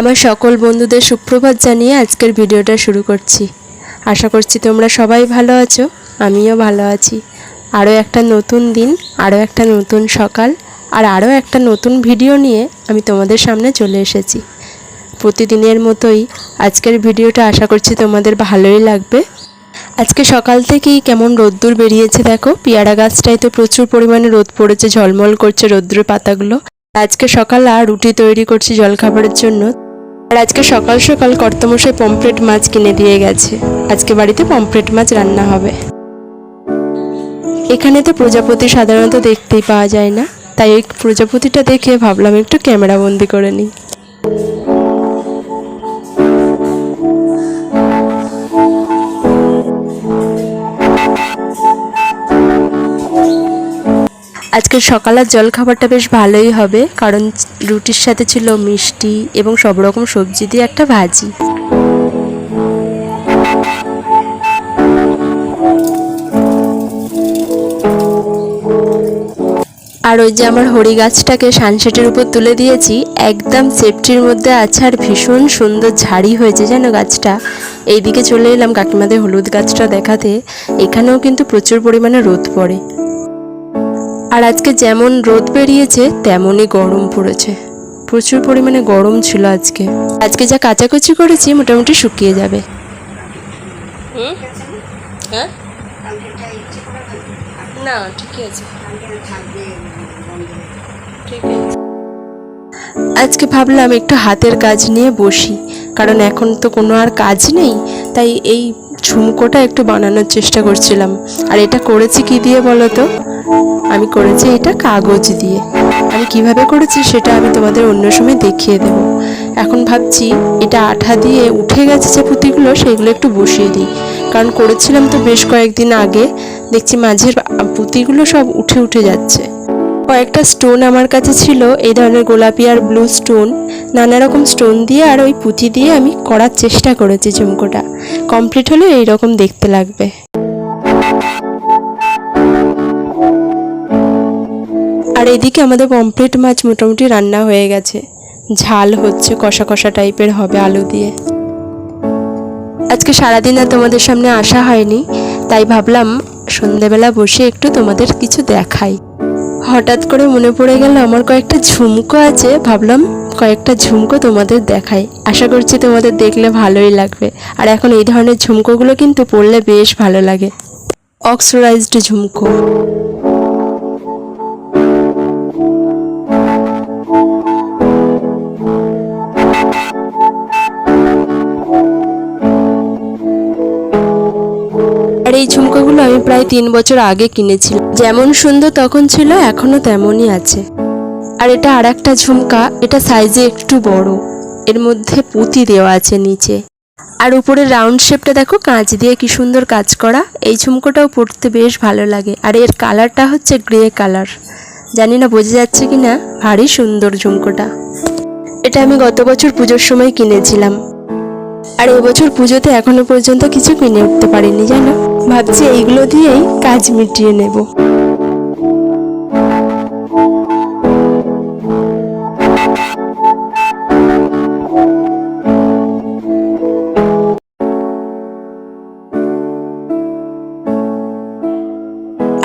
আমার সকল বন্ধুদের সুপ্রভাত জানিয়ে আজকের ভিডিওটা শুরু করছি। আশা করছি তোমরা সবাই ভালো আছো, আমিও ভালো আছি। আরও একটা নতুন দিন, আরও একটা নতুন সকাল, আর আরও একটা নতুন ভিডিও নিয়ে আমি তোমাদের সামনে চলে এসেছি। প্রতিদিনের মতোই আজকের ভিডিওটা আশা করছি তোমাদের ভালোই লাগবে। আজকে সকাল থেকেই কেমন রোদ্দুর বেরিয়েছে দেখো, পেয়ারা গাছটায় তো প্রচুর পরিমাণে রোদ পড়েছে, ঝলমল করছে রোদ্দুরের পাতাগুলো। আজকে সকাল আর রুটি তৈরি করছি জলখাবারের জন্য। আর আজকে সকাল সকাল কর্তমশাই পমফ্রেট মাছ কিনে দিয়ে গেছে। আজকে বাড়িতে পমফ্রেট মাছ রান্না হবে। এখানে তো প্রজাপতি সাধারণত দেখতেই পাওয়া যায় না। তাই এই প্রজাপতিটা দেখে ভাবলাম একটু ক্যামেরা বন্দি করে নিই। আজকে সকালের জলখাবারটা বেশ ভালোই হবে, কারণ রুটির সাথে ছিল মিষ্টি এবং সব রকম সবজি দিয়ে একটা ভাজি। আর ওই যে আমার হরি গাছটাকে সানসেটের উপর তুলে দিয়েছি, একদম সেফটির মধ্যে আছে আর ভীষণ সুন্দর ঝাড়ি হয়েছে যেন গাছটা। এইদিকে চলে এলাম কাকিমাদের হলুদ গাছটা দেখাতে, এখানেও কিন্তু প্রচুর পরিমাণে রোদ পড়ে। আর আজকে যেমন রোদ বেরিয়েছে তেমনই গরম পড়েছে। প্রচুর পরিমাণে গরম ছিল আজকে। আজকে যা কাচাকুচি করেছি মোটামুটি শুকিয়ে যাবে। হ্যাঁ? না ঠিকই আছে। ঠিক আছে। আজকে ভাবলাম একটু হাতের কাজ নিয়ে বসি কারণ এখন তো কোনো আর কাজ নেই তাই এই ঝুমকোটা একটু বানানোর চেষ্টা করছিলাম। আর এটা করেছি কি দিয়ে বলো তো? আমি করেছি এটা কাগজ দিয়ে। আমি কীভাবে করেছি সেটা আমি তোমাদের অন্য সময় দেখিয়ে দেব। এখন ভাবছি, এটা আঠা দিয়ে উঠে গেছে যে পুঁতিগুলো, সেগুলো একটু বসিয়ে দিই। কারণ করেছিলাম তো বেশ কয়েকদিন আগে। দেখছি মাঝের পুঁতিগুলো সব উঠে উঠে যাচ্ছে। কয়েকটা স্টোন আমার কাছে ছিল, এই ধরনের গোলাপি আর ব্লু স্টোন। নানা রকম স্টোন দিয়ে আর ওই পুঁথি দিয়ে আমি করার চেষ্টা করেছি ঝুমকোটা কমপ্লিট হলে এইরকম দেখতে লাগবে। আর এদিকে আমাদের পমপ্লেট মাছ মোটামুটি রান্না হয়ে গেছে। ঝাল হচ্ছে, কষা কষা টাইপের হবে আলু দিয়ে। আজকে সারাদিন আর তোমাদের সামনে আসা হয়নি, তাই ভাবলাম সন্ধেবেলা বসে একটু তোমাদের কিছু দেখাই। হঠাৎ করে মনে পড়ে গেল আমার কয়েকটা ঝুমকো আছে, ভাবলাম কয়েকটা ঝুমকো তোমাদের দেখাই। আশা করছি তোমাদের দেখলে ভালোই লাগবে। আর এখন এই ধরনের ঝুমকোগুলো কিন্তু পরলে বেশ ভালো লাগে। অক্সোরাইজড ঝুমকো। এই ঝুমকোগুলো আমি প্রায় তিন বছর আগে কিনেছিলাম। যেমন সুন্দর তখন ছিল, এখনও তেমনই আছে। আর এটা আর একটা ঝুমকা, এটা সাইজে একটু বড়। এর মধ্যে পুঁতি দেওয়া আছে নিচে। আর উপরে রাউন্ড শেপটা দেখো, কাঁচ দিয়ে কি সুন্দর কাজ করা। এই ঝুমকোটাও পরতে বেশ ভালো লাগে। আর এর কালারটা হচ্ছে গ্রে কালার। জানি না, বোঝা যাচ্ছে কি না ভারী সুন্দর ঝুমকোটা। এটা আমি গত বছর পুজোর সময় কিনেছিলাম। আর এবছর পুজোতে এখনও পর্যন্ত কিছু কিনে উঠতে পারিনি, জানো? ভাবছি এইগুলো দিয়েই কাজ মিটিয়ে নেব।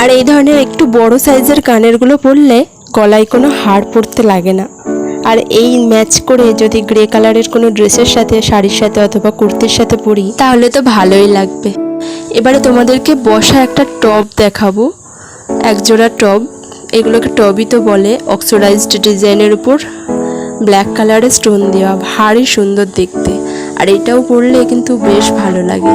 আর এই ধরনের একটু বড় সাইজের কানেরগুলো পরলে গলায় কোনো হাড় পড়তে লাগে না। আর এই ম্যাচ করে যদি গ্রে কালারের কোনো ড্রেসের সাথে, শাড়ির সাথে অথবা কুর্তির সাথে পরি, তাহলে তো ভালোই লাগবে। এবারে তোমাদেরকে বসা একটা টব দেখাবো। একজোড়া টব এগুলোকে টবই তো বলে অক্সোডাইজড ডিজাইনের উপর। ব্ল্যাক কালারের স্টোন দেওয়া, ভারী সুন্দর দেখতে। আর এটাও পরলে কিন্তু বেশ ভালো লাগে।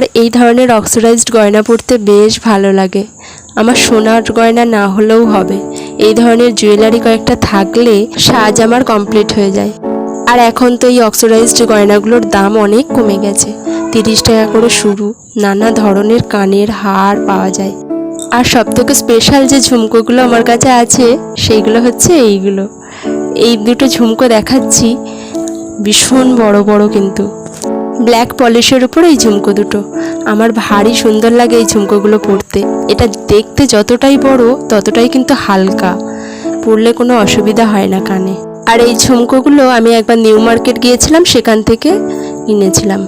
আমার এই ধরনের অক্সিডাইজড গয়না পরতে বেশ ভালো লাগে। আমার সোনার গয়না না হলেও হবে। এই ধরনের জুয়েলারি কয়েকটা থাকলে সাজ আমার কমপ্লিট হয়ে যায়। আর এখন তো এই অক্সিডাইজড গয়নাগুলোর দাম অনেক কমে গেছে। তিরিশ টাকা করে শুরু, নানা ধরনের কানের হার পাওয়া যায়। আর সবথেকে স্পেশাল যে ঝুমকোগুলো আমার কাছে আছে, সেইগুলো হচ্ছে এইগুলো। এই দুটো ঝুমকো দেখাচ্ছি, ভীষণ বড় বড় কিন্তু। ব্ল্যাক পলিশের উপর এই ঝুমকো দুটো। আমার ভারী সুন্দর লাগে এই ঝুমকোগুলো পরতে। এটা দেখতে যতটাই বড়, ততটাই কিন্তু হালকা। পরলে কোনো অসুবিধা হয় না কানে। আর এই ঝুমকোগুলো আমি একবার নিউ মার্কেট গিয়েছিলাম, সেখান থেকে কিনেছিলাম।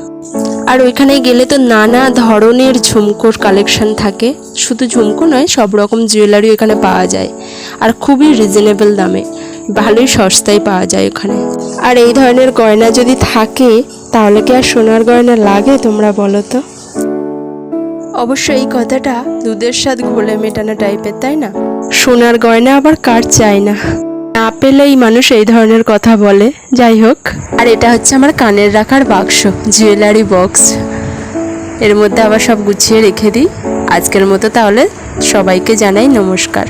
আর ওইখানে গেলে তো নানা ধরনের ঝুমকোর কালেকশন থাকে। শুধু ঝুমকো নয়, সব রকম জুয়েলারি এখানে পাওয়া যায়। আর খুবই রিজনেবল দামে। ভালোই সস্তায় পাওয়া যায় ওখানে। আর এই ধরনের গয়না যদি থাকে তাহলে কি আর সোনার গয়না লাগে তোমরা বলো তো? অবশ্য এই কথাটা দুধের স্বাদ ঘোলে মেটানো টাইপের তাই না? সোনার গয়না আবার কার চায় না? না পেলেই মানুষ এই ধরনের কথা বলে। যাই হোক। আর এটা হচ্ছে আমার কানের রাখার বাক্স জুয়েলারি বক্স এর মধ্যে আবার সব গুছিয়ে রেখে দিই। আজকের মতো তাহলে সবাইকে জানাই নমস্কার।